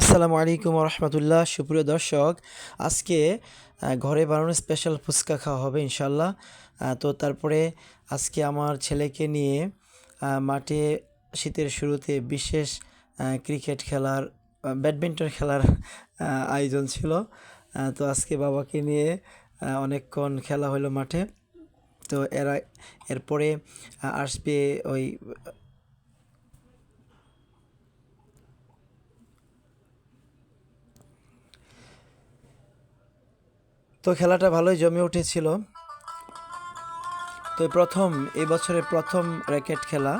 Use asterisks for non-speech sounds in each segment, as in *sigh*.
আসসালামু আলাইকুম রহমতুল্লাহ সুপ্রিয় দর্শক, আজকে ঘরে বানানো স্পেশাল ফুচকা খাওয়া হবে ইনশাল্লাহ তো তারপরে আজকে আমার ছেলেকে নিয়ে মাঠে শীতের শুরুতে বিশেষ ক্রিকেট খেলার ব্যাডমিন্টন খেলার আয়োজন ছিল। তো আজকে বাবাকে নিয়ে অনেকক্ষণ খেলা হলো মাঠে। তো এরা, এরপরে আসবে ওই তো খেলাটা ভালোই জমে উঠেছিল। তো প্রথম, এই বছরের প্রথম র্যাকেট খেলা।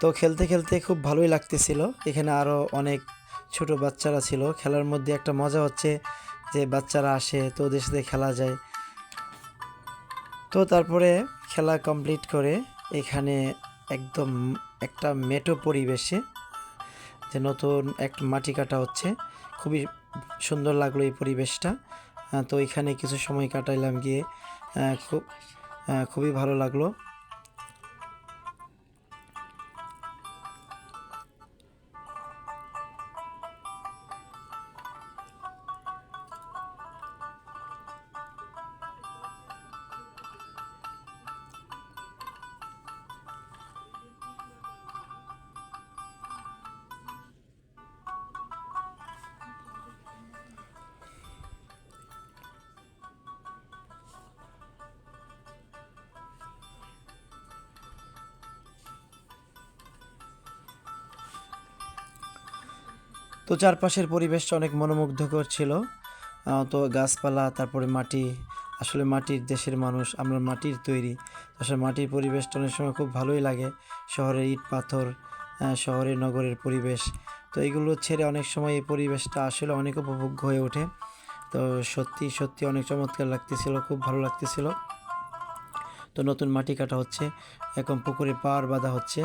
তো খেলতে খেলতে খুব ভালোই লাগতেছিল। এখানে আরও অনেক ছোট বাচ্চারা ছিল। খেলার মধ্যে একটা মজা হচ্ছে যে বাচ্চারা আসে, তো ওদের সাথে খেলা যায়। তো তারপরে খেলা কমপ্লিট করে এখানে একদম একটা মেটো পরিবেশে যে নতুন একটা মাটি কাটা হচ্ছে। খুবই সুন্দর লাগল এই পরিবেশটা। তো এখানে কিছু সময় কাটাইলাম গিয়ে খুব খুবই ভালো লাগল। তো চারপাশের পরিবেশটা অনেক মনোমুগ্ধকর ছিল। তো গাছপালা, তারপরে মাটি। আসলে মাটির দেশের মানুষ, আমরা মাটির তৈরি। আসলে মাটির পরিবেশটা অনেক সময় খুব ভালোই লাগে। শহরের ইট পাথর শহরের নগরের পরিবেশ। তো এগুলো ছেড়ে অনেক সময় এই পরিবেশটা আসলে অনেক উপভোগ্য হয়ে ওঠে। তো সত্যি সত্যি অনেক চমৎকার লাগতেছিল, খুব ভালো লাগতেছিল। তো নতুন মাটি কাটা হচ্ছে, এখন পুকুরে পাড় বাঁধা হচ্ছে।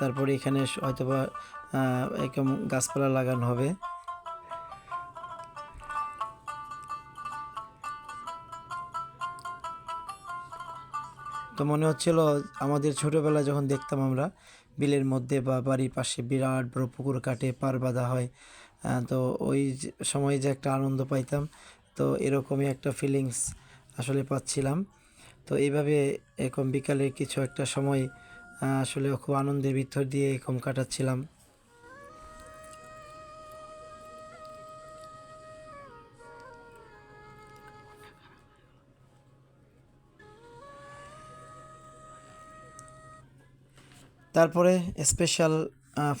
তারপরে এখানে হয়তোবা এরকম গাছপালা লাগানো হবে। তো মনে হচ্ছিল আমাদের ছোটোবেলায় যখন দেখতাম আমরা, বিলের মধ্যে বা বাড়ির পাশে বিরাট বড় পুকুর কাটে, পার বাঁধা হয় তো ওই সময় যে একটা আনন্দ পাইতাম, তো এরকমই একটা ফিলিংস আসলে পাচ্ছিলাম। তো এইভাবে এরকম বিকালে কিছু একটা সময় আসলে খুব আনন্দের ভিতর দিয়ে এরকম কাটাচ্ছিলাম। তারপরে স্পেশাল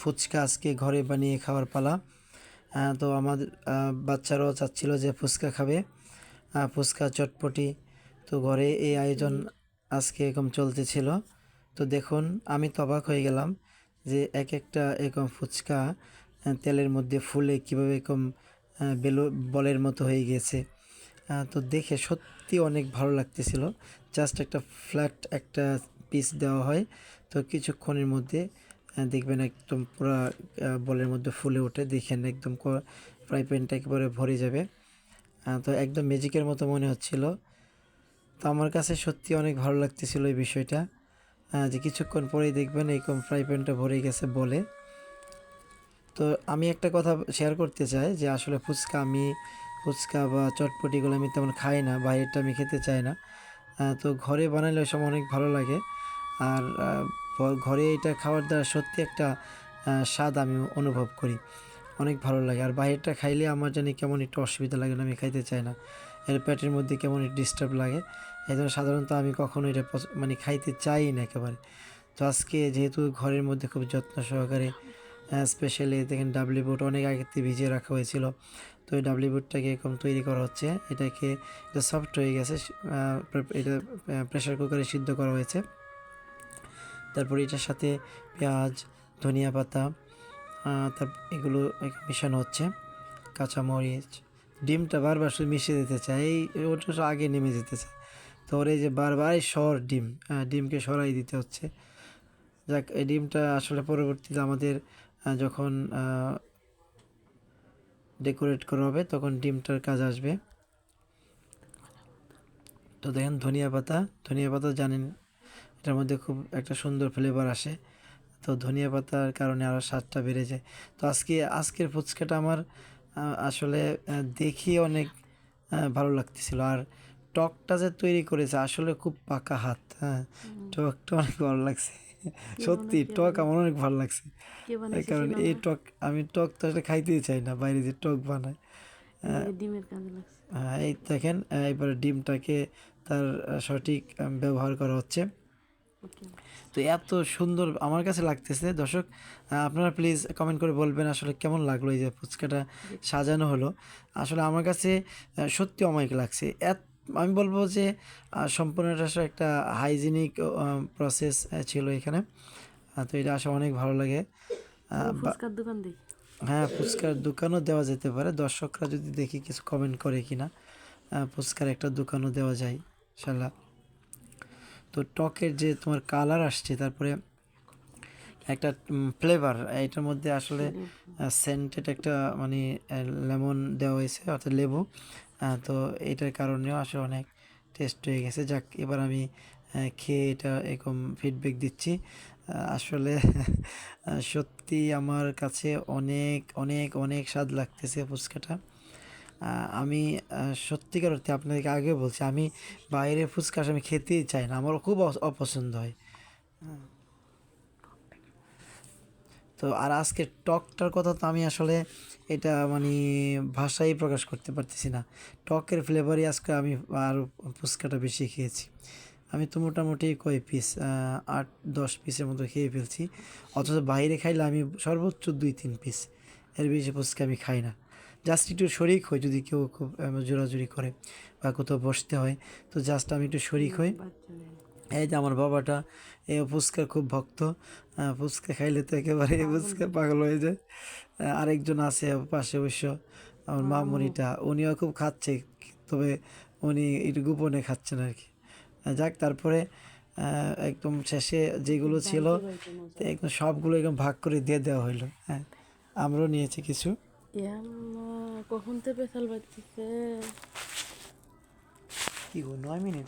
ফুচকা আজকে ঘরে বানিয়ে খাওয়ার পালা। তো আমাদের আহ, বাচ্চারাও চাচ্ছিল যে ফুচকা খাবে। ফুচকা চটপটি। তো ঘরে এই আয়োজন আজকে এরকম চলতেছিল। তো দেখুন, আমি তো অবাক হয়ে গেলাম যে এক একটা এরকম ফুচকা তেলের মধ্যে ফুলে কীভাবে এরকম বেলু, বলের মতো হয়ে গেছে। তো দেখে সত্যি অনেক ভালো লাগতেছিল। জাস্ট একটা ফ্ল্যাট একটা পিস দেওয়া হয়। তো কিছুক্ষণের মধ্যে দেখবেন একদম পুরো বলের মধ্যে ফুলে ওঠে। দেখেন একদম ফ্রাই প্যানটা একেবারে ভরে যাবে। তো একদম ম্যাজিকের মতো মনে হচ্ছিল। তো আমার কাছে সত্যি অনেক ভালো লাগতেছিল এই বিষয়টা। যে কিছুক্ষণ পরেই দেখবেন এরকম ফ্রাই প্যানটা ভরে গেছে বলে। তো আমি একটা কথা শেয়ার করতে চাই যে আসলে ফুচকা আমি, ফুচকা বা চটপটিগুলো আমি তেমন খাই না, বাইরেরটা আমি খেতে চাই না। তো ঘরে বানালে ওই সময় অনেক ভালো লাগে। আর ঘরে এটা খাওয়ার দ্বারা সত্যি একটা স্বাদ আমি অনুভব করি। অনেক ভালো লাগে। আর বাইরেরটা খাইলে আমার জানি কেমন একটু অসুবিধা লাগে না, আমি খাইতে চাই না। এর পেটের মধ্যে কেমন ডিস্টার্ব লাগে। এই জন্য সাধারণত আমি কখনো এটা মানে খাইতে চাই না একেবারে। তো আজকে যেহেতু ঘরের মধ্যে খুব যত্ন সহকারে স্পেশালি দেখেন ডাবলি বুট অনেক আগে থেকে ভিজিয়ে রাখা হয়েছিল। তো এই ডাবলি বুটটাকে এরকম তৈরি করা হচ্ছে। এটাকে এটা সফট হয়ে গেছে এটা প্রেশার কুকারে সিদ্ধ করা হয়েছে। তারপর এটার সাথে পেঁয়াজ, ধনিয়া পাতা তার, এগুলো মেশানো হচ্ছে। কাঁচামরিচ ডিমটা বারবার শুধু মিশিয়ে দিতে চাই, এই ওটা আগে নেমে যেতে চায়। তো ওর এই যে বারবার সর ডিম ডিমকে সরাই দিতে হচ্ছে। যাক, এই ডিমটা আসলে পরবর্তীতে আমাদের যখন ডেকোরেট করা হবে, তখন ডিমটার কাজ আসবে। তো দেখেন ধনিয়া পাতা ধনিয়া পাতা জানেন, এটার মধ্যে খুব একটা সুন্দর ফ্লেভার আসে। তো ধনিয়া পাতার কারণে আরও স্বাদটা বেড়ে যায়। তো আজকে, আজকের ফুচকাটা আমার আসলে দেখি অনেক ভালো লাগতেছিল। আর টকটা যে তৈরি করেছে আসলে খুব পাকা হাত হ্যাঁ? টকটা অনেক ভালো লাগছে। সত্যি টক আমার অনেক ভালো লাগছে। কারণে এই টক আমি টক তো আসলে খাইতেই চাই না বাইরে যে টক বানায়। হ্যাঁ, এই দেখেন এবারে ডিমটাকে তার সঠিক ব্যবহার করা হচ্ছে। তো এত সুন্দর আমার কাছে লাগতেছে। দর্শক আপনারা প্লিজ কমেন্ট করে বলবেন আসলে কেমন লাগল এই যে ফুচকাটা সাজানো হলো। আসলে আমার কাছে সত্যি অমায়িক লাগছে। এত আমি বলব যে সম্পূর্ণটা আসলে একটা হাইজিনিক প্রসেস ছিল এখানে। তো এটা আসলে অনেক ভালো লাগে। হ্যাঁ ফুচকার দোকানও দেওয়া যেতে পারে। দর্শকরা যদি দেখি কিছু কমেন্ট করে কিনা ফুচকার একটা দোকানও দেওয়া যায় ইনশাল্লাহ তো টকের যে তোমার কালার আসছে তারপরে একটা ফ্লেভার এটার মধ্যে আসলে সেন্টেড একটা মানে লেমন দেওয়া হয়েছে অর্থাৎ লেবু। তো এটার কারণেও আসলে অনেক টেস্ট হয়ে গেছে। যাক এবার আমি খেয়ে এটা এরকম ফিডব্যাক দিচ্ছি। আসলে *laughs* সত্যি আমার কাছে অনেক অনেক অনেক স্বাদ লাগতেছে ফুচকাটা। আমি সত্যিকার অর্থে আপনাদেরকে আগে বলছি, আমি বাইরে ফুচকা আমি খেতেই চাই না আমার খুব অপছন্দ হয়। হ্যাঁ। তো আর আজকে টকটার কথা তো আমি আসলে এটা মানে ভাষায় প্রকাশ করতে পারতেছি না। টকের ফ্লেভারই আজকে আমি আর ফুচকাটা বেশি খেয়েছি। আমি তো মোটামুটি কয় পিস আট, দশ পিসের মতো খেয়ে ফেলছি। অথচ বাইরে খাইলে আমি সর্বোচ্চ দুই, তিন পিস এর বেশি ফুচকা আমি খাই না। জাস্ট একটু শরিক হই যদি কেউ খুব জোরাজুরি করে বা কোথাও বসতে হয় তো জাস্ট আমি একটু শরিক হই। এই যে আমার বাবাটা এই ফুচকার খুব ভক্ত ফুচকা খাইলে তো একেবারে ফুচকা পাগল হয়ে যায়। আরেকজন আছে পাশে অবশ্য আমার মামুনিটা উনিও খুব খাচ্ছে তবে উনি একটু গোপনে খাচ্ছেন আর কি যাক তারপরে একদম শেষে যেগুলো ছিল একদম সবগুলো একদম ভাগ করে দিয়ে দেওয়া হইল। হ্যাঁ আমরাও নিয়েছি কিছু। ইয়াল্লা কখন থেকে পেশাল বাজতেছে কি গো নয় মিনিট